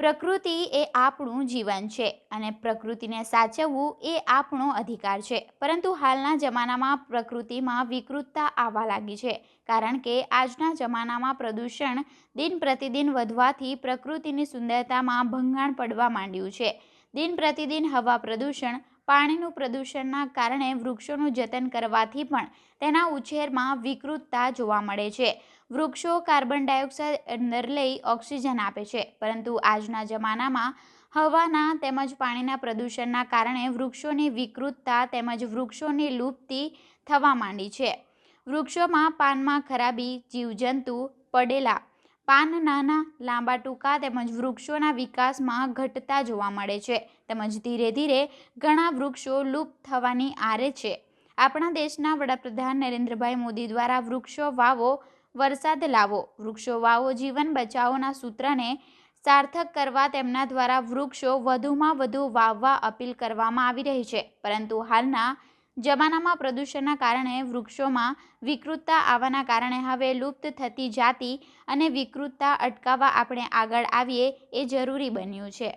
પ્રકૃતિ એ આપણું જીવન છે અને પ્રકૃતિને સાચવવું એ આપણો અધિકાર છે. પરંતુ હાલના જમાનામાં પ્રકૃતિમાં વિકૃતતા આવવા લાગી છે, કારણ કે આજના જમાનામાં પ્રદૂષણ દિન પ્રતિદિન વધવાથી પ્રકૃતિની સુંદરતામાં ભંગાણ પડવા માંડ્યું છે. દિન પ્રતિદિન હવા પ્રદૂષણ પાણીનું પ્રદૂષણના કારણે વૃક્ષોનું જતન કરવાથી પણ તેના ઉછેરમાં વિકૃતતા જોવા મળે છે. વૃક્ષો કાર્બન ડાયોક્સાઇડ અંદર લઈ ઓક્સિજન આપે છે, પરંતુ આજના જમાનામાં હવાના તેમજ પાણીના પ્રદૂષણના કારણે વૃક્ષોની વિકૃતતા તેમજ વૃક્ષોની લુપ્તિ થવા માંડી છે. વૃક્ષોમાં પાનમાં ખરાબી, જીવજંતુ, પડેલા પાન નાના, લાંબા ટૂંકા તેમજ વૃક્ષોના વિકાસમાં ઘટતા જોવા મળે છે. તેમજ ધીરે ધીરે ઘણા વૃક્ષો લુપ્ત થવાની આરે છે. આપણા દેશના વડાપ્રધાન નરેન્દ્રભાઈ મોદી દ્વારા વૃક્ષો વાવો, વરસાદ લાવો. વૃક્ષો વાવો જીવન બચાવોના સૂત્રને સાર્થક કરવા તેમના દ્વારા વૃક્ષો વધુમાં વધુ વાવવા અપીલ કરવામાં આવી રહી છે. પરંતુ હાલના જમાનામાં પ્રદૂષણના કારણે વૃક્ષોમાં વિકૃતતા આવવાના કારણે હવે લુપ્ત થતી જાતિ અને વિકૃતતા અટકાવવા આપણે આગળ આવીએ એ જરૂરી બન્યું છે.